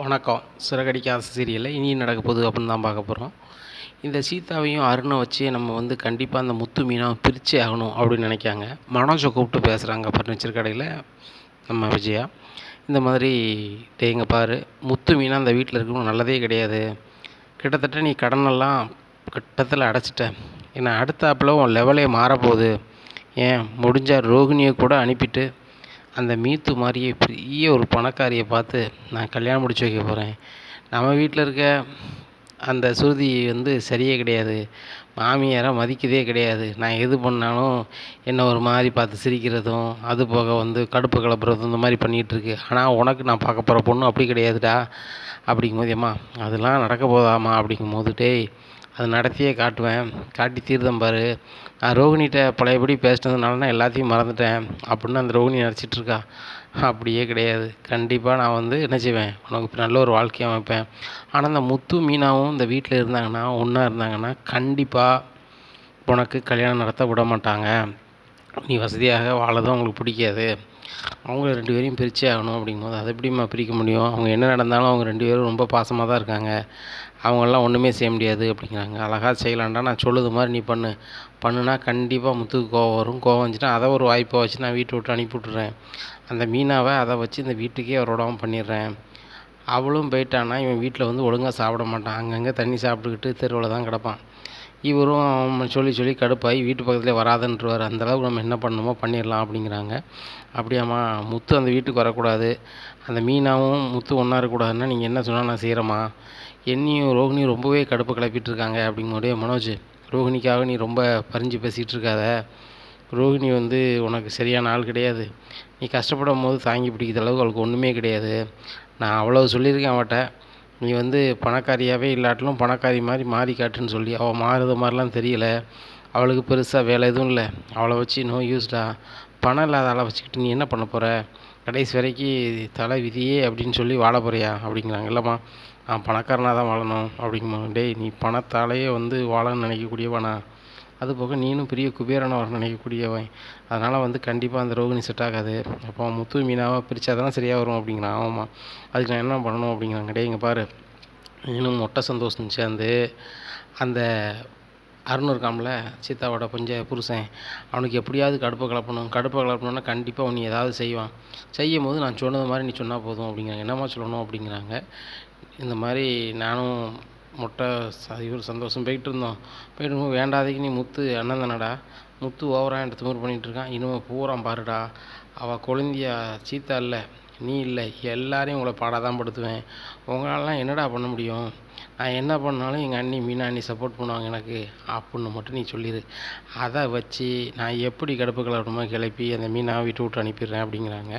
வணக்கம். சிறகடிக்காத சீரியலில் இனி நடக்க போகுது அப்படின்னு தான் பார்க்க போகிறோம் இந்த சீதாவையும் அருணை வச்சு நம்ம வந்து கண்டிப்பாக அந்த முத்து மீனாக பிரித்தே ஆகணும் அப்படின்னு நினைக்காங்க. மனோஜை கூப்பிட்டு பேசுகிறாங்க ஃபர்னிச்சர் கடையில் நம்ம விஜயா. இந்த மாதிரி டேங்க பாரு முத்து மீனாக அந்த வீட்டில் இருக்கணும் நல்லதே கிடையாது. கிட்டத்தட்ட நீ கடனெல்லாம் கிட்டத்தில் அடைச்சிட்ட. ஏன்னா அடுத்தாப்புல உன் லெவலே மாறப்போகுது. ஏன் முடிஞ்ச ரோகிணியை கூட அனுப்பிட்டு அந்த மீத்து மாதிரியே பெரிய ஒரு பணக்காரியை பார்த்து நான் கல்யாணம் முடிச்சு வைக்க போகிறேன் நம்ம வீட்டில் இருக்க அந்த சுருதி வந்து சரியே கிடையாது. மாமியாரை மதிக்கதே கிடையாது. நான் எது பண்ணாலும் என்ன ஒரு மாதிரி பார்த்து சிரிக்கிறதும் அது போக வந்து கடுப்பு கிளப்புறதும் இந்த மாதிரி பண்ணிகிட்ருக்கு ஆனால் உனக்கு நான் பார்க்க போகிற பொண்ணு அப்படி கிடையாதுடா. அப்படிங்கும்போது ஏம்மா அதெல்லாம் நடக்க போதாம்மா. அப்படிங்கும்போது டேய் அது நடத்தியே காட்டுவேன். காட்டி தீர்தம் பாரு. நான் ரோகிணிகிட்ட பழையபடி பேசினதுனால நான் எல்லாத்தையும் மறந்துட்டேன். அப்படின்னு அந்த ரோகிணி நினச்சிட்ருக்கா அப்படியே கிடையாது. கண்டிப்பாக நான் வந்து என்ன செய்வேன்? உனக்கு நல்ல ஒரு வாழ்க்கையை அமைப்பேன். ஆனால் இந்த முத்து மீனாவும் இந்த வீட்டில் இருந்தாங்கன்னா ஒன்றா இருந்தாங்கன்னா கண்டிப்பாக உனக்கு கல்யாணம் நடத்த விட மாட்டாங்க. நீ வசதியாக வாழதும் அவங்களுக்கு பிடிக்காது. அவங்க ரெண்டு பேரையும் பிரிச்சே ஆகணும் அப்படிங்கும்போது அதை எப்படிம்மா பிரிக்க முடியும்? அவங்க என்ன நடந்தாலும் அவங்க ரெண்டு பேரும் ரொம்ப பாசமாக தான் இருக்காங்க. அவங்களாம் ஒன்றுமே செய்ய முடியாது அப்படிங்கிறாங்க. அழகாக செய்யலான்டா நான் சொல்லுது மாதிரி நீ பண்ணு. பண்ணுனா கண்டிப்பாக முத்துக்கு கோவம் வரும். கோவம் வந்துச்சுன்னா அதை ஒரு வாய்ப்பை வச்சு நான் வீட்டை விட்டு அனுப்பி விட்டுறேன். அந்த மீனாவை அதை வச்சு இந்த வீட்டுக்கே விடாமல் பண்ணிடுறேன். அவளும் போயிட்டான்னா இவன் வீட்டில் வந்து ஒழுங்காக சாப்பிட மாட்டான். அங்கங்கே தண்ணி சாப்பிட்டுக்கிட்டு தெருவில் தான் கிடப்பான். இவரும் சொல்லி சொல்லி கடுப்பாகி வீட்டு பக்கத்துலேயே வராதுன்றவார். அந்தளவுக்கு நம்ம என்ன பண்ணணுமோ பண்ணிடலாம் அப்படிங்கிறாங்க. அப்படியாம்மா முத்து அந்த வீட்டுக்கு வரக்கூடாது. அந்த மீனாவும் முத்து ஒன்றா இருக்கக்கூடாதுன்னா நீங்கள் என்ன சொன்னால் நான் செய்கிறேம்மா என்னையும் ரோஹினியும் ரொம்பவே கடுப்பு கிளப்பிட்டு இருக்காங்க அப்படிங்கும்போதே மனோஜ் ரோஹிணிக்காக நீ ரொம்ப பறிஞ்சு பேசிகிட்டு இருக்காத. ரோஹிணி வந்து உனக்கு சரியான ஆள் கிடையாது. நீ கஷ்டப்படும் போது தாங்கி பிடிக்கிற அளவுக்கு அவளுக்கு ஒன்றுமே கிடையாது. நான் அவ்வளோ சொல்லியிருக்கேன் அவட்ட. நீ வந்து பணக்காரியாகவே இல்லாட்டிலும் பணக்காரி மாதிரி மாறி காட்டுன்னு சொல்லி அவள் மாறுறது மாதிரிலாம் தெரியல. அவளுக்கு பெருசாக வேலை எதுவும் இல்லை. அவளை வச்சு நோ யூஸ்டா பணம் இல்லாத ஆளை வச்சுக்கிட்டு நீ என்ன பண்ண போகிற கடைசி வரைக்கும் தலை விதியே அப்படின்னு சொல்லி வாழ போறியா? அப்படிங்கிறாங்க. இல்லைம்மா நான் பணக்காரனாக தான் வாழணும் அப்படிங்குமா டேய் நீ பணத்தாலேயே வந்து வாழன்னு நினைக்கக்கூடியவனா? அது போக நீனும் பெரிய குபேரனை வர நினைக்கக்கூடியவன். அதனால் வந்து கண்டிப்பாக அந்த ரோகிணி செட் ஆகாது. அப்போ முத்து மீனாவாக பிரித்தா தானே சரியாக வரும் அப்படிங்கிறான். ஆமாம் அதுக்கு நான் என்ன பண்ணணும் அப்படிங்கிறாங்க டே இங்கே பாரு. நீனும் மொட்டை சந்தோஷம் சேர்ந்து அந்த அருண் இருக்கான்ல சீதாவோட கொஞ்ச புருஷன் அவனுக்கு எப்படியாவது கடுப்பை கிளப்பணும் கடுப்பை கலப்பணும்னா கண்டிப்பாக அவன் ஏதாவது செய்வான். செய்யும் போது நான் சொன்னது மாதிரி நீ சொன்னால் போதும் அப்படிங்கிறாங்க. என்னம்மா சொல்லணும் அப்படிங்கிறாங்க. இந்த மாதிரி நானும் முட்டை இவர் சந்தோஷம் போயிட்டு இருந்தோம் போயிட்டு இருக்கும்போது வேண்டாதைக்கு நீ முத்து அண்ணன் தானடா முத்து ஓவராக என்கிட்ட திமிரு பண்ணிகிட்ருக்கான் இனிமேல் பாருடா அவள் குழந்தையா சீத்தா இல்லை நீ இல்லை எல்லாரையும் உங்களை பாடாக தான் படுத்துவேன் உங்களாலாம் என்னடா பண்ண முடியும் நான் என்ன பண்ணாலும் எங்கள் அண்ணி மீனா அண்ணி சப்போர்ட் பண்ணுவாங்க எனக்கு அப்படின்னு மட்டும் நீ சொல்லிடு அதை வச்சு நான் எப்படி கடுப்பு கிளப்பணுமோ கிளப்பி அந்த மீனாவை விட்டு விட்டு அனுப்பிடுறேன் அப்படிங்கிறாங்க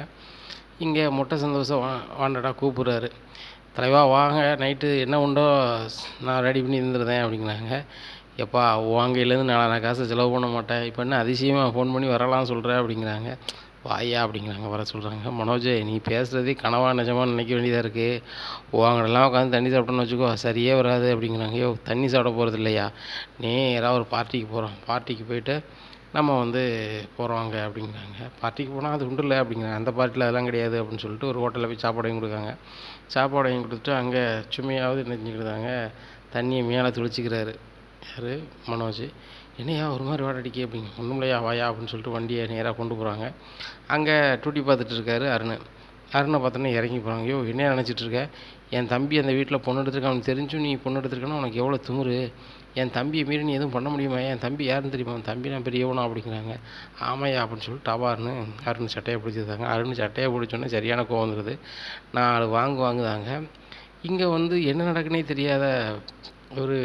இங்கே முட்டை சந்தோஷம் வா வாண்டடா கூப்பிட்றாரு தலைவா வாங்க. நைட்டு என்ன உண்டோ நான் ரெடி பண்ணி இருந்துருந்தேன் அப்படிங்கிறாங்க. எப்பா வாங்கையிலேருந்து நான் நான் காசை செலவு பண்ண மாட்டேன். இப்போ என்ன அதிசயமாக ஃபோன் பண்ணி வரலாம் சொல்கிறேன் அப்படிங்கிறாங்க. வாயா அப்படிங்கிறாங்க வர சொல்கிறாங்க மனோஜ் நீ பேசுகிறதே கனவா நிஜமாக நினைக்க வேண்டியதாக இருக்குது வாங்கடெல்லாம் உட்காந்து தண்ணி சாப்பிட்டோன்னு வச்சுக்கோ சரியே வராது அப்படிங்கிறாங்க. ஐயோ தண்ணி சாப்பிட போகிறது இல்லையா? நேராக ஒரு பார்ட்டிக்கு போகிறோம் பார்ட்டிக்கு போயிட்டு நம்ம வந்து போகிறோம் அங்கே அப்படிங்கிறாங்க. பார்ட்டிக்கு போனால் அது உண்டு இல்லை அப்படிங்கிறாங்க. அந்த பார்ட்டியில் அதெல்லாம் கிடையாது அப்படின்னு சொல்லிட்டு ஒரு ஹோட்டலில் போய் சாப்பாடு வாங்கி கொடுக்காங்க சாப்பாடு வாங்கி கொடுத்துட்டு அங்கே சுமையாவது என்ன தண்ணியை மேலே துளிச்சிக்கிறாரு. யார்? மனோஜ். என்னையா ஒரு மாதிரி வாடடிக்கு அப்படிங்க ஒன்றும் இல்லையா? வாயா? அப்படின்னு சொல்லிட்டு வண்டியை நேராக கொண்டு போகிறாங்க அங்கே டூட்டி பார்த்துட்டு இருக்காரு அருண். அருணை பார்த்தோன்னா இறங்கி போகிறாங்க ஐயோ என்ன நினச்சிட்டு இருக்க? என் தம்பி அந்த வீட்டில் பொண்ணு எடுத்துருக்கான். தெரிஞ்சும் நீ பொண்ணு எடுத்துருக்கனா? உனக்கு எவ்வளோ திமுரு? என் தம்பியை மீறி நீ எதுவும் பண்ண முடியுமா? என் தம்பி யாருன்னு தெரியுமா? என் தம்பி நான் பெரியவனா அப்படிங்கிறாங்க. ஆமாயா அப்படின்னு சொல்லிட்டு டபார்னு அருண் சட்டையை பிடிச்சிருந்தாங்க. அருண் சட்டையை பிடிச்சோன்னே சரியான கோவம் வந்துடுது நான் வாங்கு வாங்குதாங்க இங்கே வந்து என்ன நடக்குன்னே தெரியாத ஒரு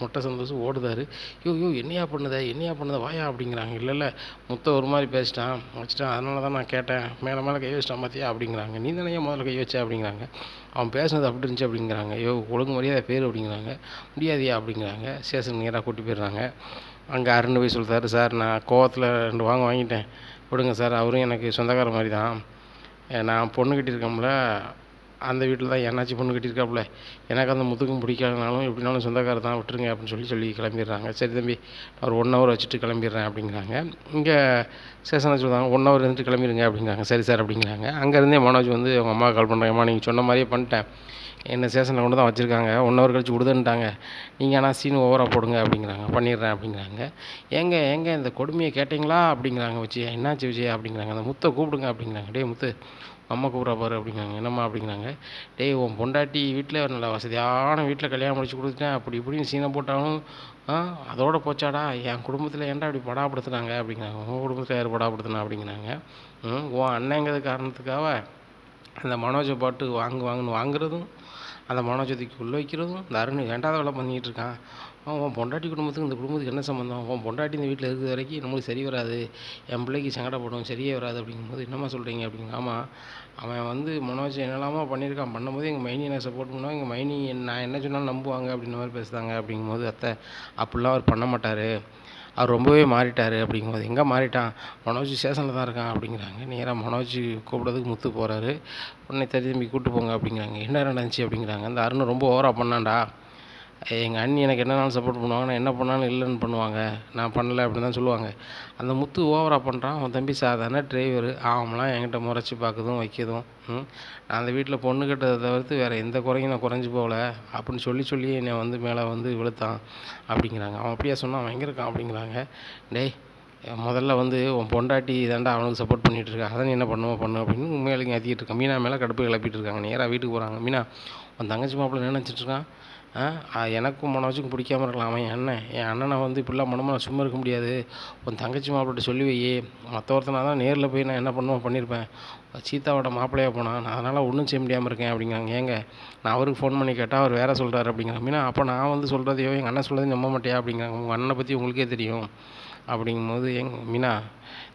மொட்டை சந்தோஷம் ஓடுதார். யோ யோ என்னையா பண்ணுத என்னையா பண்ணுத வாயா அப்படிங்கிறாங்க. இல்லை இல்லை முத்த ஒரு மாதிரி பேசிட்டான் வச்சுட்டான் அதனால தான் நான் கேட்டேன் மேலே மேலே கை வச்சிட்டான் பார்த்தியா அப்படிங்கிறாங்க. நீ தானே முதல்ல கை வச்ச? அப்படிங்கிறாங்க. அவன் பேசுனது அப்படி இருந்துச்சு அப்படிங்கிறாங்க. யோ ஒழுங்கு மரியாதை பேர் அப்படிங்கிறாங்க. முடியாதியா அப்படிங்கிறாங்க. ஸ்டேஷன் நேராக கூட்டி போயிடுறாங்க. அங்கே அருண் போய் சொல்கிறாரு சார் நான் கோவத்தில் ரெண்டு வாங்க வாங்கிட்டேன். விடுங்க சார் அவரும் எனக்கு சொந்தக்கார மாதிரி தான். நான் பொண்ணு கட்டியிருக்கோம்ல அந்த வீட்டில் தான் என்னாச்சு பொண்ணு கட்டியிருக்காப்புல? எனக்கு அந்த முத்துக்கும் பிடிக்காதனாலும் எப்படினாலும் சொந்தக்காரர் தான் விட்டுருங்க அப்படின்னு சொல்லி சொல்லி கிளம்பிடுறாங்க. சரி தம்பி ஒரு ஒன் ஹவர் வச்சுட்டு கிளம்பிடுறேன் அப்படிங்கிறாங்க. இங்கே சேஷனை சொல்லுவாங்க ஒன் ஹவர் இருந்துட்டு கிளம்பிடுங்க அப்படிங்கிறாங்க. சரி சார் அப்படிங்கிறாங்க. அங்கேருந்தே மனோஜ் வந்து அவங்க அம்மா கால் பண்ணுறாங்கம்மா நீங்கள் சொன்ன மாதிரியே பண்ணிட்டேன். என்ன சேஷனில் கொண்டு தான் வச்சுருக்காங்க. ஒன் ஹவர் கழிச்சு விடுதுன்ட்டாங்க. நீங்கள் ஆனால் சீன் ஓவராக போடுங்க அப்படிங்கிறாங்க. பண்ணிடுறேன் அப்படிங்கிறாங்க. எங்கே எங்கே இந்த கொடுமையை கேட்டிங்களா? அப்படிங்கிறாங்க. வச்சு என்னாச்சு விஜய்? அப்படிங்கிறாங்க. அந்த முத்தை கூப்பிடுங்க அப்படிங்கிறாங்க. டே முத்து அம்மா கூப்பிட்றா பாரு அப்படிங்கிறாங்க. என்னம்மா அப்படிங்கிறாங்க. டேய் உன் பொண்டாட்டி வீட்டில் நல்ல வசதியான வீட்டில் கல்யாணம் முடிச்சு கொடுத்துட்டேன். அப்படி இப்படின்னு சீனை போட்டாலும் ஆ அதோட போச்சாடா. என் குடும்பத்தில் ஏன்டா இப்படி படாப்படுத்துனாங்க அப்படிங்கிறாங்க. உன் குடும்பத்தில் யார் படாப்படுத்தினா அப்படிங்கிறாங்க. ம் உன் அண்ணங்கிறது காரணத்துக்காக அந்த மனோஜை பாட்டு வாங்கு வாங்குன்னு வாங்குறதும் அந்த மனோஜதிக்கு உள்ள வைக்கிறதும் இந்த அருண் வேண்டாத வேலை பண்ணிகிட்டு இருக்கான்? அவன் உன் பொண்டாட்டி குடும்பத்துக்கு இந்த குடும்பத்துக்கு என்ன சம்மந்தம் அவன் பொண்டாட்டி இந்த வீட்டில் இருக்கிற வரைக்கும் நம்மளுக்கு சரி வராது. என் பிள்ளைக்கு சங்கடப்படும் சரியே வராது அப்படிங்கும்போது என்னம்மா சொல்கிறீங்க அப்படிங்க ஆமாம் அவன் வந்து மனோஜ் என்னெல்லாமோ பண்ணியிருக்கான். பண்ணும்போது எங்கள் மைனி என்ன சப்போர்ட் பண்ணுவோம் எங்கள் மைனி நான் என்ன சொன்னாலும் நம்புவாங்க அப்படின்ற மாதிரி பேசுகிறாங்க அப்படிங்கும்போது அத்தை அப்படிலாம் அவர் பண்ண மாட்டார். அவர் ரொம்பவே மாறிட்டார் அப்படிங்கும்போது எங்கே மாறிட்டான்? மனோஜ் ஸ்டேஷனில் தான் இருக்கான் அப்படிங்கிறாங்க. நேராக மனோஜ் கூப்பிட்றதுக்கு முத்து போகிறாரு உடனே திரும்பி கூப்பிட்டு போங்க அப்படிங்கிறாங்க. என்ன நடந்துச்சு அப்படிங்கிறாங்க. அந்த அருண் ரொம்ப ஓவராக பண்ணான்டா. எங்கள் அண்ணி எனக்கு என்னனாலும் சப்போர்ட் பண்ணுவாங்க நான் என்ன பண்ணாலும் இல்லைன்னு பண்ணுவாங்க. நான் பண்ணல அப்படின்னு தான் சொல்லுவாங்க. அந்த முத்து ஓவராக பண்ணுறான் அவன் தம்பி சாதாரண டிரைவர் ஆவம்லாம் என்கிட்ட முறைச்சி பார்க்குதும் வைக்கதும். நான் அந்த வீட்டில் பொண்ணு கட்டதை தவிர்த்து வேறு எந்த குறையும் நான் குறைஞ்சி போகல. அப்படின்னு சொல்லி சொல்லி என்னை வந்து மேலே வந்து விழுத்தான் அப்படிங்கிறாங்க. அவன் அப்படியே சொன்னான் அவன் எங்கே இருக்கான் அப்படிங்கிறாங்க. டேய் முதல்ல வந்து உன் பொண்டாட்டி தாண்டா அவனுக்கு சப்போர்ட் பண்ணிகிட்டு இருக்கா. அதை நீ என்ன பண்ணுவோம் பண்ணு அப்படின்னு உண்மையிலேங்க ஏற்றிட்டு இருக்கான். மீனா மேலே கடுப்பு கிளப்பிட்டு இருக்காங்க. நேராக வீட்டுக்கு போகிறாங்க மீனா உன் தங்கச்சி மாப்பிள்ளை நினச்சிட்ருக்கான் ஆ எனக்கும் மனோஜுக்கும் பிடிக்காம இருக்கலாம். அவன் என் அண்ணன். என் அண்ணனை வந்து இப்படிலாம் மனமா நான் சும்மா இருக்க முடியாது. உன் தங்கச்சி மாப்பிள்ளைட்ட சொல்லி வை மற்ற ஒருத்தனா தான் நேரில் போய் நான் என்ன பண்ணுவேன் பண்ணியிருப்பேன் சீதாவோட மாப்பிள்ளையாக போனான் நான் அதனால் ஒன்றும் செய்ய முடியாமல் இருக்கேன் அப்படிங்கிறாங்க. ஏங்க நான் அவருக்கு ஃபோன் பண்ணி கேட்டால் அவர் வேறு சொல்கிறாரு அப்படிங்கிறாங்க. மீனா அப்போ நான் வந்து சொல்கிறதையோ எங்கள் அண்ணன் சொல்கிறதையும் நம்ப மாட்டேயா அப்படிங்கிறாங்க. உங்கள் அண்ணனை பற்றி உங்களுக்கே தெரியும். அப்படிங்கும்போது எங் மீனா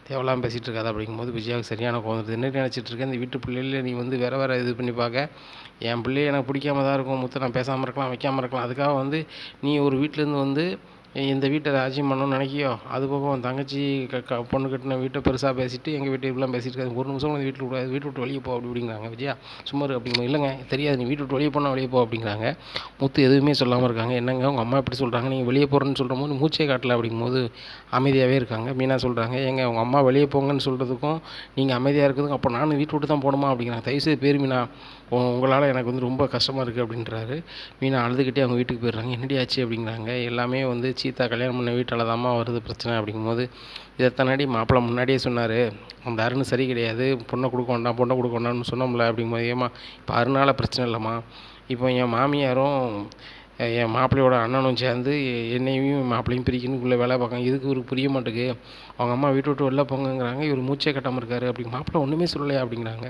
தேவையில்லாமல் பேசிகிட்டு இருக்காது அப்படிங்கும்போது விஜயாவுக்கு சரியான கோவம் வருது என்ன நினச்சிட்டு இருக்கேன் இந்த வீட்டு பிள்ளையில நீ வந்து வேறு வேறு இது பண்ணி பார்க்க என் பிள்ளைய எனக்கு பிடிக்காம தான் இருக்கும். முத்து நான் பேசாமல் இருக்கலாம் வைக்காமல் இருக்கலாம். அதுக்காக வந்து நீ ஒரு வீட்டிலேருந்து வந்து இந்த வீட்டை ராஜ்யம் பண்ணணும்னு நினைக்கியோ? அது போக உன் தங்கச்சி க க பொண்ணு கட்டின வீட்டை பெருசாக பேசிட்டு எங்கள் வீட்டை இப்படிலாம் பேசிட்டு இருக்காது. ஒரு நிமிஷம் வந்து வீட்டில் விடாது வீட்டு விட்டு வெளியே போ அப்படி அப்படிங்கிறாங்க விஜயா. சும்மா இரு இல்லைங்க. தெரியாது நீ வீட்டு விட்டு வெளியே போனால் வெளியே போ அப்படிங்கிறாங்க. முத்து எதுவுமே சொல்லாமல் இருக்காங்க. என்னங்க உங்கள் அம்மா எப்படி சொல்கிறாங்க நீங்கள் வெளியே போகிறேன்னு சொல்கிற போது மூச்சே காட்டல அப்படிங்கும்போது அமைதியாகவே இருக்காங்க. மீனா சொல்கிறாங்க ஏங்க உங்கள் அம்மா வெளியே போங்கன்னு சொல்கிறதுக்கும் நீங்கள் அமைதியாக இருக்கிறதுக்கும் அப்போ நானும் வீட்டு விட்டு தான் போகணுமா? அப்படிங்கிறாங்க. தயவுசெய்து பேர் மீனா. உங்களால் எனக்கு வந்து ரொம்ப கஷ்டமாக இருக்குது அப்படின்றாரு. மீனா அழுதுகிட்டே அவங்க வீட்டுக்கு போயிடுறாங்க. என்னடி ஆச்சு? அப்படிங்கிறாங்க. எல்லாமே வந்து சீதா கல்யாணம் பண்ண வீட்டால் தாம்மா வருது பிரச்சனை அப்படிங்கும்போது இதைத்தானாடி மாப்பிள்ளை முன்னாடியே சொன்னார் அந்த அருண் சரி கிடையாது பொண்ணை கொடுக்க வேண்டாம் பொண்ணை கொடுக்க வேண்டாம்னு சொன்னோம்ல அப்படிங்கும்போது ஏம்மா இப்போ அருணால் பிரச்சனை இல்லைம்மா. இப்போ என் மாமியாரும் என் மாப்பிள்ளையோட அண்ணனும் சேர்ந்து என்னையும் மாப்பிள்ளையும் பிரிக்கணுக்குள்ளே வேலை பார்க்காங்க இதுக்கு இவருக்கு புரிய மாட்டேங்குது. அவங்க அம்மா வீட்டு விட்டு வெளில போங்கங்கிறாங்க இவர் மூச்சே கட்டாமல் இருக்காரு அப்படி மாப்பிள்ளை ஒன்றுமே சொல்லலையா அப்படிங்கிறாங்க.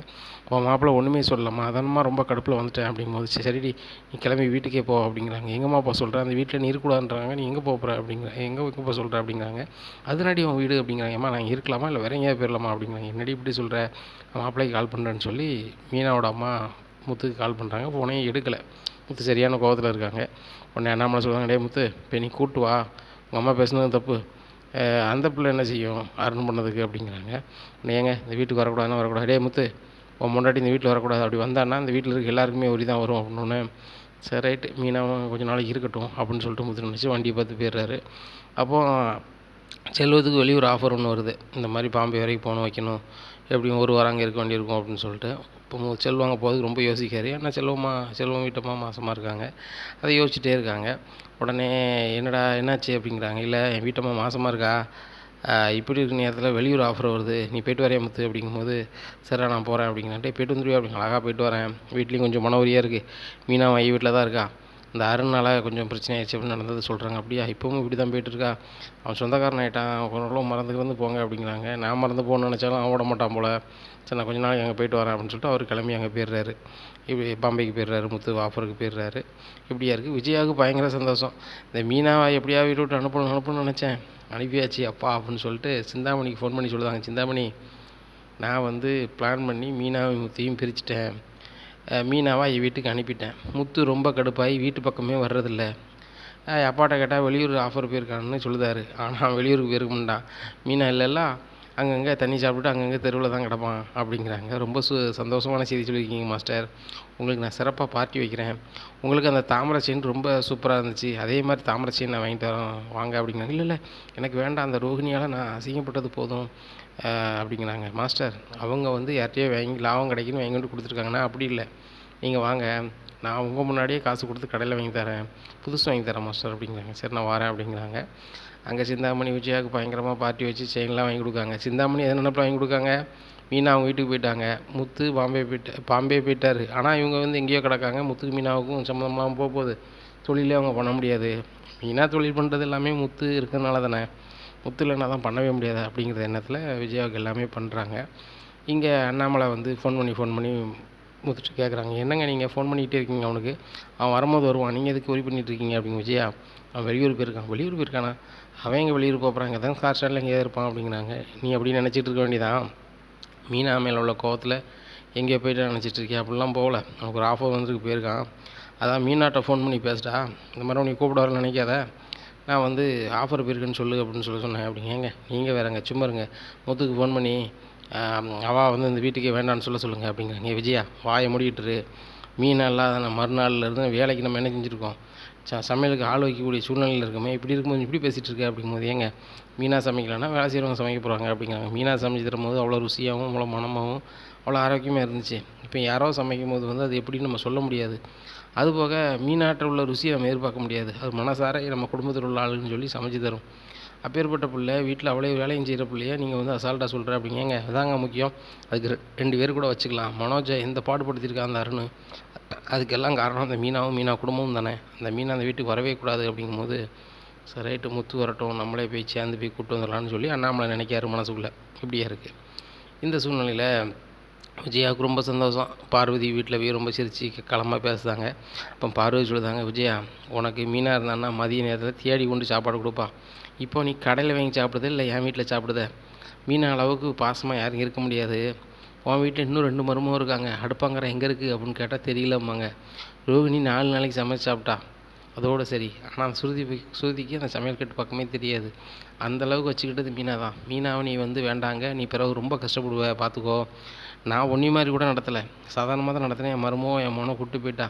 உன் மாப்பிள்ளை ஒன்றுமே சொல்லலாமா அதனமா ரொம்ப கடுப்பில் வந்துட்டேன் அப்படிங்கும்போது "சரி, சரிடி நீ கிளம்பி வீட்டுக்கே போ அப்படிங்கிறாங்க. எங்கம்மா அப்பா சொல்கிறேன் அந்த வீட்டில் நீ இருக்கக்கூடாதுன்றாங்க நீ எங்கே போகிற அப்படிங்கிற எங்கே எங்கே போக சொல்கிற அப்படிங்கிறாங்க. அதனாடி அவன் வீடு அப்படிங்கிறாங்க. ஏம்மா நான் இருக்கலாமா? இல்லை வேற எங்கேயா போயிடலாமா அப்படிங்கிறாங்க. என்னடி இப்படி சொல்கிற மாப்பிள்ளைக்கு கால் பண்ணுறேன்னு சொல்லி மீனாவோட அம்மா முத்துக்கு கால் பண்ணுறாங்க ஃபோனையும் எடுக்கலை. முத்து சரியான கோவத்தில் இருக்காங்க. உடனே அண்ணாமலை சொல்கிறாங்க டே முத்து இப்போ நீ கூட்டு வா. உங்கள் அம்மா பேசுனது தப்பு. அந்த பிள்ளை என்ன செய்யும்? அருண் பண்ணதுக்கு அப்படிங்கிறாங்க. உடனே ஏங்க இந்த வீட்டுக்கு வரக்கூடாதுன்னு வரக்கூடாது. டே முத்து உன் முன்னாடி இந்த வீட்டில் வரக்கூடாது. அப்படி வந்தான்னா இந்த வீட்டில் இருக்க எல்லாருக்குமே உரி தான் வரும் அப்படின்னு சரி ரைட்டு. மீனாவும் கொஞ்ச நாளைக்கு இருக்கட்டும் அப்படின்னு சொல்லிட்டு முத்து நினச்சி வண்டியை பார்த்து போயிடுறாரு. அப்போது செல்வத்துக்கு வெளியூர் ஆஃபர் ஒன்று வருது. இந்த மாதிரி பாம்பே வரைக்கும் போகணும் வைக்கணும். எப்படியும் ஒரு வாரம் அங்கே இருக்க வேண்டியிருக்கும் அப்படின்னு சொல்லிட்டு. இப்போ செல்வாங்க செல்வம் அங்கே போகிறதுக்கு ரொம்ப யோசிக்காரு. ஏன்னா செல்வமா செல்வம் வீட்டம்மா மாசமாக இருக்காங்க. அதை யோசிச்சுட்டே இருக்காங்க. உடனே என்னடா என்னாச்சு அப்படிங்கிறாங்க. இல்லை என் வீட்டம்மா மாசமாக இருக்கா? இப்படி இருக்க நேரத்தில் வெளியூர் ஆஃபர் வருது. நீ போயிட்டு வரையா முத்து? அப்படிங்கும்போது சரி நான் போகிறேன் அப்படிங்கிறேன் போயிட்டு வந்துடுவேன் அப்படிங்க. அழகாக போயிட்டு வரேன். வீட்லேயும் கொஞ்சம் மனவரியாக இருக்குது மீனா வை வீட்டில் தான் இருக்கா? இந்த அருணால் கொஞ்சம் பிரச்சனை ஆயிடுச்சு அப்படின்னு நடந்தது சொல்கிறாங்க அப்படியா இப்போவும் இப்படி தான் போயிட்டுருக்கா? அவன் சொந்தக்காரன் ஆகிட்டான் கொஞ்சம் மறந்து வந்து போங்க அப்படிங்கிறாங்க. நான் மறந்து போகணும்னு நினச்சாலும் அவன் விட மாட்டான் போல். சரி நான் கொஞ்ச நாளைக்கு அங்கே போயிட்டு வரேன் அப்படின்னு சொல்லிட்டு அவர் கிளம்பி அங்கே போயிடுறாரு. இப்படி பாம்பேக்கு போயிடுறாரு முத்து ஆஃபருக்கு போயிடுறாரு. இப்படியா இருக்குது விஜயாவுக்கு பயங்கர சந்தோஷம். இந்த மீனாவை எப்படியா வீட்டு விட்டு அனுப்பணும் அனுப்பணும்னு நினச்சேன். அனுப்பியாச்சு அப்பா அப்படின்னு சொல்லிட்டு சிந்தாமணிக்கு ஃபோன் பண்ணி சொல்லுதாங்க. சிந்தாமணி நான் வந்து பிளான் பண்ணி மீனாவையும் முத்தையும் பிரிச்சுட்டேன். மீனாவை என் வீட்டுக்கு அனுப்பிட்டேன். முத்து ரொம்ப கடுப்பாகி வீட்டு பக்கமே வர்றதில்ல. அப்பாட்ட கேட்டால் வெளியூர் ஆஃபர் போயிருக்கான்னு சொல்லுதார். ஆனால் வெளியூருக்கு போயிருக்க மாட்டான். மீனா இல்லைல்ல அங்கங்கே தண்ணி சாப்பிட்டுட்டு அங்கங்கே தெருவில் தான் கிடப்பான் அப்படிங்கிறாங்க. ரொம்ப சு சந்தோஷமான செய்தி சொல்லியிருக்கீங்க மாஸ்டர். உங்களுக்கு நான் சிறப்பாக பார்ட்டி வைக்கிறேன். உங்களுக்கு அந்த தாமரை செயின் ரொம்ப சூப்பராக இருந்துச்சு. அதே மாதிரி தாமரை செயின் நான் வாங்கிட்டு வரேன் வாங்க அப்படிங்கிறாங்க. இல்லை இல்லை எனக்கு வேண்டாம். அந்த ரோகிணியால் நான் அசிங்கப்பட்டது போதும் அப்படிங்கிறாங்க. மாஸ்டர் அவங்க வந்து யார்கிட்டயோ வாங்கி லாபம் கிடைக்குன்னு வாங்கி கொண்டு கொடுத்துருக்காங்கன்னா அப்படி இல்லை. நீங்கள் வாங்க. நான் உங்கள் முன்னாடியே காசு கொடுத்து கடையில் வாங்கி தரேன் புதுசு வாங்கி தரேன் மாஸ்டர் அப்படிங்கிறாங்க. சரி நான் வரேன் அப்படிங்கிறாங்க. அங்கே சிந்தாமணி விஜயாவுக்கு பயங்கரமாக பார்ட்டி வச்சு செயின்லாம் வாங்கி கொடுக்காங்க. சிந்தாமணி எது நினப்பில் வாங்கி கொடுக்காங்க? மீனா அவங்க வீட்டுக்கு போயிட்டாங்க. முத்து பாம்பே போயிட்டு பாம்பே போயிட்டார். ஆனால் இவங்க வந்து எங்கேயோ கிடக்காங்க. முத்துக்கு மீனாவுக்கும் சம்மந்தமாக போக போகுது. தொழிலே அவங்க பண்ண முடியாது. மீனா தொழில் பண்ணுறது எல்லாமே முத்து இருக்கிறதுனால தானே. முத்து இல்லைனா தான் பண்ணவே முடியாது அப்படிங்கிற எண்ணத்தில் விஜயாவுக்கு எல்லாமே பண்ணுறாங்க இங்கே அண்ணாமலை வந்து ஃபோன் பண்ணி ஃபோன் பண்ணி முத்துட்டு கேட்குறாங்க என்னங்க நீங்கள் ஃபோன் பண்ணிகிட்டே இருக்கீங்க அவனுக்கு? அவன் வரும்போது வருவான். நீங்கள் எதுக்கு ஒரி பண்ணிகிட்டு இருக்கீங்க அப்படிங்க விஜயா அவன் வெளியூர் போயிருக்கான். வெளியூர் போயிருக்கானா? அவன் எங்கே வெளியூர் போகிறாங்க தான் கார் ஸ்டாண்டில் எங்கேயா இருப்பான் அப்படிங்கிறாங்க. நீ அப்படின்னு நினச்சிட்டு இருக்க வேண்டியதான் மீனா மேலே உள்ள கோவத்தில் எங்கேயோ போயிட்டு நினச்சிட்டு இருக்கியா? அப்படிலாம் போகல. அவனுக்கு ஒரு ஆஃபர் வந்துருக்கு போயிருக்கான். அதான் மீனாட்ட ஃபோன் பண்ணி பேசிட்டா இந்த மாதிரி உனக்கு கூப்பிட வரல நினைக்காத. நான் வந்து ஆஃபர் போயிருக்குன்னு சொல்லு அப்படின்னு சொல்லி சொன்னேன். அப்படிங்க ஏங்க நீங்கள் வேறங்க சும்மா இருங்க. முத்துக்கு ஃபோன் பண்ணி அவா வந்து இந்த வீட்டுக்கே வேண்டாம்னு சொல்ல சொல்லுங்கள் அப்படிங்கிறாங்க. விஜயா வாயை மூடிக்கிட்டுரு. மீன் இல்லாத மறுநாள்ல இருந்து வேலைக்கு நம்ம என்ன செஞ்சுருக்கோம்? ச சமையலுக்கு ஆள் வைக்கக்கூடிய சூழ்நிலையில் இருக்கோமே இப்படி இருக்கும்போது இப்படி பேசிகிட்டு இருக்க அப்படிங்கும்போது ஏங்க மீனாக சமைக்கலன்னா வேலை செய்கிறவங்க சமைக்க போகிறாங்க அப்படிங்கிறாங்க. மீனாக சமைச்சு தரும்போது அவ்வளோ ருசியாகவும் அவ்வளோ மனமாகவும் அவ்வளோ ஆரோக்கியமாக இருந்துச்சு. இப்போ யாரோ சமைக்கும் போது வந்து அது எப்படின்னு நம்ம சொல்ல முடியாது. அதுபோக மீனாட்டில் உள்ள ருசியை நம்ம எதிர்பார்க்க முடியாது. அது மனசார நம்ம குடும்பத்தில் உள்ள ஆளுன்னு சொல்லி சமைச்சு தரும். அப்பேற்பட்ட பிள்ளை வீட்டில் அவ்வளோ வேலையும் செய்கிற பிள்ளைய நீங்கள் வந்து அசால்ட்டாக சொல்கிற அப்படிங்க அதாங்க முக்கியம். அதுக்கு ரெ- ரெண்டு பேர் கூட வச்சுக்கலாம். மனோஜை எந்த பாடுபடுத்தியிருக்கா அந்த அருண்? அதுக்கெல்லாம் காரணம் அந்த மீனாவும் மீனா குடும்பமும் தானே. அந்த மீனா அந்த வீட்டுக்கு வரவே கூடாது அப்படிங்கும்போது சரி ரைட்டு முத்து வரட்டும். நம்மளே போய் சேர்ந்து போய் கூட்டு வந்துடலாம்னு சொல்லி அண்ணாமலை நினைக்காரு மனசுக்குள்ளே. இப்படியா இருக்குது இந்த சூழ்நிலையில் விஜயாவுக்கு ரொம்ப சந்தோஷம். பார்வதி வீட்டில் போய் ரொம்ப சிரித்து களமாக பேசுகிறாங்க அப்போ பார்வதி சொல்லுதாங்க விஜயா உனக்கு மீனாக இருந்தான்னா மதிய நேரத்தில் தேடி கொண்டு சாப்பாடு கொடுப்பா. இப்போ நீ கடையில் வாங்கி சாப்பிடுது இல்லை என் வீட்டில் சாப்பிடுத. மீனா அளவுக்கு பாசமாக யாரும் இருக்க முடியாது. உன் வீட்டில் இன்னும் ரெண்டு மருமகம் இருக்காங்க. அடுப்பாங்கிற எங்கே இருக்குது அப்படின்னு கேட்டால் தெரியலம்பாங்க. ரோகிணி நாலு நாளைக்கு சமைச்சு சாப்பிட்டா. அதோடு சரி. ஆனால் சுருதி சுருதிக்கு அந்த சமையல் கட்டு பக்கமே தெரியாது. அந்த அளவுக்கு வச்சுக்கிட்டது மீனா தான் மீனாவை நீ வந்து வேண்டாங்க. நீ பிறகு ரொம்ப கஷ்டப்படுவ பார்த்துக்கோ நான் ஒன்றி மாதிரி கூட நடத்தலை. சாதாரணமாக தான் நடத்தினேன். என் மருமோ என் மனோ கூப்பிட்டு போயிட்டா.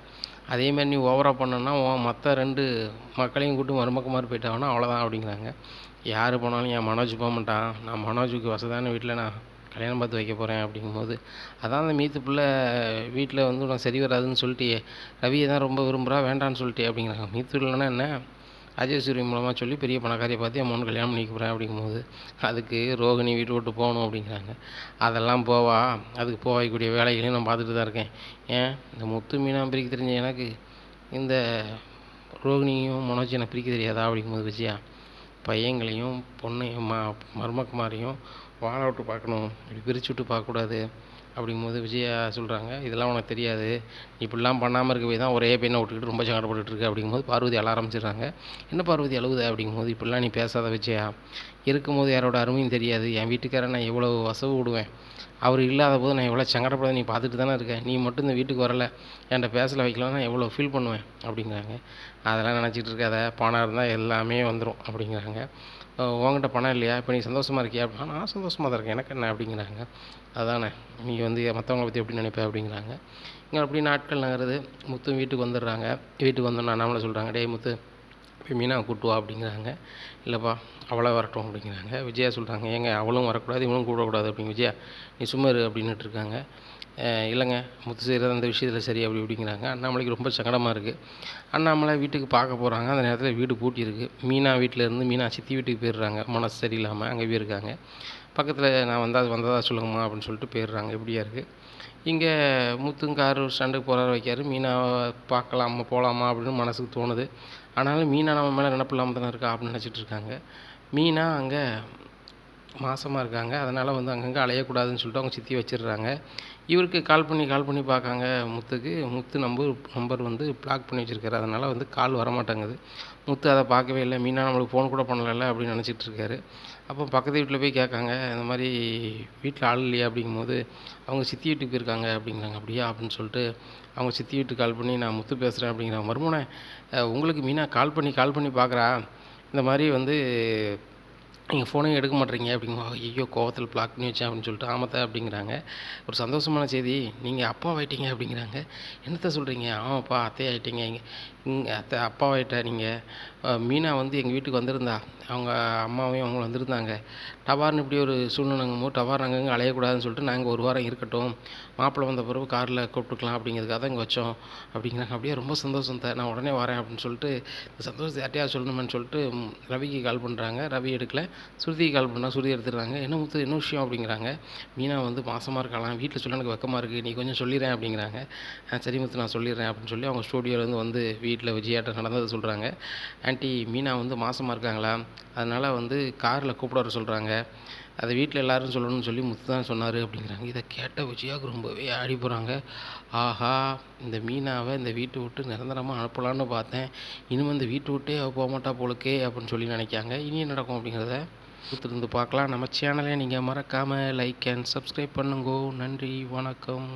அதே மாதிரி நீ ஓவராக பண்ணனா உன் மற்ற ரெண்டு மக்களையும் கூப்பிட்டு மருமக்க போயிட்டாங்கன்னா அவ்வளோதான் அப்படிங்கிறாங்க. யார் போனாலும் என் மனோஜ் போக மாட்டான் நான் மனோஜுக்கு வசதான வீட்டில் நான் கல்யாணம் பார்த்து வைக்க போகிறேன் அப்படிங்கும்போது அதான் அந்த மீத்து பிள்ளை வீட்டில் வந்து நான் சரி வராதுன்னு சொல்லிட்டு ரவியை தான் ரொம்ப விரும்புகிறா வேண்டான்னு சொல்லிட்டு அப்படிங்கிறாங்க. மீத்து இல்லைன்னா என்ன? ராஜேஸ்வரி மூலமாக சொல்லி பெரிய பணக்காரியை பார்த்து என் கல்யாணம் பண்ணிக்க போகிறேன் அப்படிங்கும்போது அதுக்கு ரோகிணி வீட்டு விட்டு போகணும் அப்படிங்கிறாங்க. அதெல்லாம் போவா அதுக்கு போகக்கூடிய வேலைகளையும் நான் பார்த்துட்டு தான் இருக்கேன். ஏன்? இந்த முத்து மீனாக பிரிக்க தெரிஞ்ச எனக்கு இந்த ரோகிணியும் மனோஜ் எனக்கு பிரிக்க தெரியாதா அப்படிங்கும்போது விஜயா பையங்களையும் பொண்ணையும் ம மருமக்குமாரையும் வாழ விட்டு பார்க்கணும். இப்படி பிரித்து விட்டு பார்க்கக்கூடாது. அப்படிங்கும்போது விஜயா சொல்கிறாங்க இதெல்லாம் உனக்கு தெரியாது. நீ இப்படிலாம் பண்ணாமல் இருக்க போய் தான் ஒரே பெண்ணை விட்டுக்கிட்டு ரொம்ப சங்கடப்பட்டுட்டு இருக்க. அப்படிங்கும்போது பார்வதி அழ ஆரம்பிச்சிடுறாங்க. என்ன பார்வதி அழுகுத அப்படிங்கும்போது இப்படிலாம் நீ பேசாத விஜயா. இருக்கும்போது யாரோட அருமையும் தெரியாது. என் வீட்டுக்காரன் நான் எவ்வளோ வசவு விடுவேன். அவர் இல்லாத போது நான் எவ்வளோ சங்கடப்படுறத நீ பார்த்துட்டு தானே இருக்க? நீ மட்டும் இந்த வீட்டுக்கு வரல. என்கிட்ட பேசலை வைக்கலன்னா எவ்வளோ ஃபீல் பண்ணுவேன்? அப்படிங்கிறாங்க. அதெல்லாம் நினச்சிட்டு இருக்காத. பணம் இருந்தால் எல்லாமே வந்துடும் அப்படிங்கிறாங்க. உங்ககிட்ட பணம் இல்லையா? இப்போ நீ சந்தோஷமாக இருக்கியா? அப்படின்னா நான் சந்தோஷமாக தான் இருக்கேன். எனக்கு என்ன? அப்படிங்கிறாங்க. அதானே. நீ வந்து மற்றவங்கள பற்றி எப்படி நினைப்ப? அப்படிங்கிறாங்க. இங்கே அப்படி நாட்கள் நகருது. முத்து வீட்டுக்கு வந்துடுறாங்க. வீட்டுக்கு வந்தோன்னா நம்மளை சொல்கிறாங்க டேய் முத்து போய் மீனா கூட்டு வா அப்படிங்கிறாங்க. இல்லைப்பா அவளை வரட்டும் அப்படிங்கிறாங்க. விஜயா சொல்கிறாங்க ஏங்க அவளும் வரக்கூடாது இவனும் கூடக்கூடாது அப்படிங்க விஜயா நீ சும்மா இரு அப்படின்னுட்டு இருக்காங்க. இல்லைங்க முத்து செய்கிறது அந்த விஷயத்தில் சரி அப்படி இப்படிங்கிறாங்க. அண்ணாமலைக்கு ரொம்ப சங்கடமாக இருக்குது அண்ணாமலை வீட்டுக்கு பார்க்க போகிறாங்க அந்த நேரத்தில் வீடு பூட்டி இருக்குது மீனா வீட்டில் இருந்து மீனா சித்தி வீட்டுக்கு போயிடுறாங்க. மனசு சரியில்லாமல் அங்கே போயிருக்காங்க பக்கத்தில் நான் வந்தால் வந்ததா சொல்லுங்கம்மா அப்படின்னு சொல்லிட்டு போயிடுறாங்க. இப்படியா இருக்குது இங்கே முத்துங்கார் ஸ்டாண்டுக்கு போகிறார வைக்காரு. மீனாவை பார்க்கலாமா போகலாமா அப்படின்னு மனசுக்கு தோணுது. ஆனாலும் மீனா நம்ம மேலே நினப்பு இல்லாமல் தானே இருக்கா அப்படின்னு நினச்சிட்டு இருக்காங்க. மீனா அங்கே மாசமாக இருக்காங்க. அதனால் வந்து அங்கங்கே அலையக்கூடாதுன்னு சொல்லிட்டு அவங்க சித்தி வச்சிடுறாங்க. இவருக்கு கால் பண்ணி கால் பண்ணி பார்க்காங்க முத்துக்கு. முத்து நம்பர் நம்பர் வந்து பிளாக் பண்ணி வச்சுருக்காரு. அதனால் வந்து கால் வரமாட்டேங்குது. முத்து அதை பார்க்கவே இல்லை. மீனா நம்மளுக்கு ஃபோன் கூட பண்ணல அப்படின்னு நினச்சிட்டு இருக்காரு. அப்போ பக்கத்து வீட்டில் போய் கேட்காங்க இந்த மாதிரி வீட்டில் ஆள் இல்லையா அப்படிங்கும்போது அவங்க சித்தி வீட்டுக்கு போயிருக்காங்க அப்படிங்கிறாங்க. அப்படியா? அப்படின்னு சொல்லிட்டு அவங்க சித்தி வீட்டுக்கு கால் பண்ணி நான் முத்து பேசுகிறேன் அப்படிங்கிறாங்க. மறுமணே உங்களுக்கு மீனா கால் பண்ணி கால் பண்ணி பார்க்குறா? இந்த மாதிரி வந்து நீங்கள் ஃபோனே எடுக்க மாட்டேறீங்க அப்படிங்க ஐயோ கோவத்தில் பிளாக் பண்ணி வச்சேன் அப்படின்னு சொல்லிட்டு ஆமாத்த அப்படிங்கிறாங்க. ஒரு சந்தோஷமான செய்தி நீங்கள் அப்பாவாயிட்டீங்க அப்படிங்கிறாங்க. என்னத்த சொல்கிறீங்க ஆமாப்பா அத்தை ஆகிட்டீங்க இங்கே இங்கே அத்தை அப்பாவாயிட்ட நீங்கள் மீனா வந்து எங்கள் வீட்டுக்கு வந்திருந்தா. அவங்க அம்மாவையும் அவங்க வந்திருந்தாங்க. டவார்னு இப்படி ஒரு சூழ்நிலைங்கும் போது டவார் அங்கங்கே அலையக்கூடாதுன்னு சொல்லிட்டு நாங்கள் ஒரு வாரம் இருக்கட்டும். மாப்பிள்ளை வந்த பிறகு காரில் கூப்பிட்டுக்கலாம் அப்படிங்கிறதுக்காக தான் இங்கே வச்சோம். அப்படிங்கிறாங்க. அப்படியே ரொம்ப சந்தோஷம். தான் நான் உடனே வரேன் அப்படின்னு சொல்லிட்டு இந்த சந்தோஷத்தை யார்ட்டையாவது சொல்லணுமேன்னு சொல்லிட்டு ரவிக்கு கால் பண்ணுறாங்க ரவி எடுக்கல. ஸ்ருதிக்கு கால் பண்ணால் ஸ்ருதி எடுத்துடுறாங்க. என்ன முத்து என்ன விஷயம்? அப்படிங்கிறாங்க. மீனா வந்து மாசமாக இருக்கலாம் வீட்டில் சொல்ல எனக்கு வெக்கமாக இருக்குது நீ கொஞ்சம் சொல்லிடுறேன் அப்படிங்கிறாங்க. சரி முத்து நான் சொல்லிடுறேன் அப்படின்னு சொல்லி அவங்க ஸ்டூடியோலேருந்து வந்து வீட்டில் விஜயாட்டம் நடந்ததை சொல்கிறாங்க ஆன்ட்டி மீனா வந்து மாசமாக இருக்காங்களா? அதனால் வந்து காரில் கூப்பிட வர சொல்கிறாங்க அதை வீட்டில் எல்லாரும் சொல்லணும்னு சொல்லி முத்து தான் சொன்னார் அப்படிங்கிறாங்க. இதை கேட்ட விஜயாவுக்கு ரொம்பவே ஆடி போகிறாங்க ஆஹா இந்த மீனாவை இந்த வீட்டை விட்டு நிரந்தரமாக அனுப்பலான்னு பார்த்தேன். இனிமேல் இந்த வீட்டை விட்டே அவள் போக மாட்டா போலுக்கே அப்படின்னு சொல்லி நினைக்காங்க. இனி நடக்கும் அப்படிங்கிறத கொடுத்துருந்து பார்க்கலாம். நம்ம சேனலை நீங்கள் மறக்காமல் லைக் அண்ட் சப்ஸ்கிரைப் பண்ணுங்கோ. நன்றி வணக்கம்.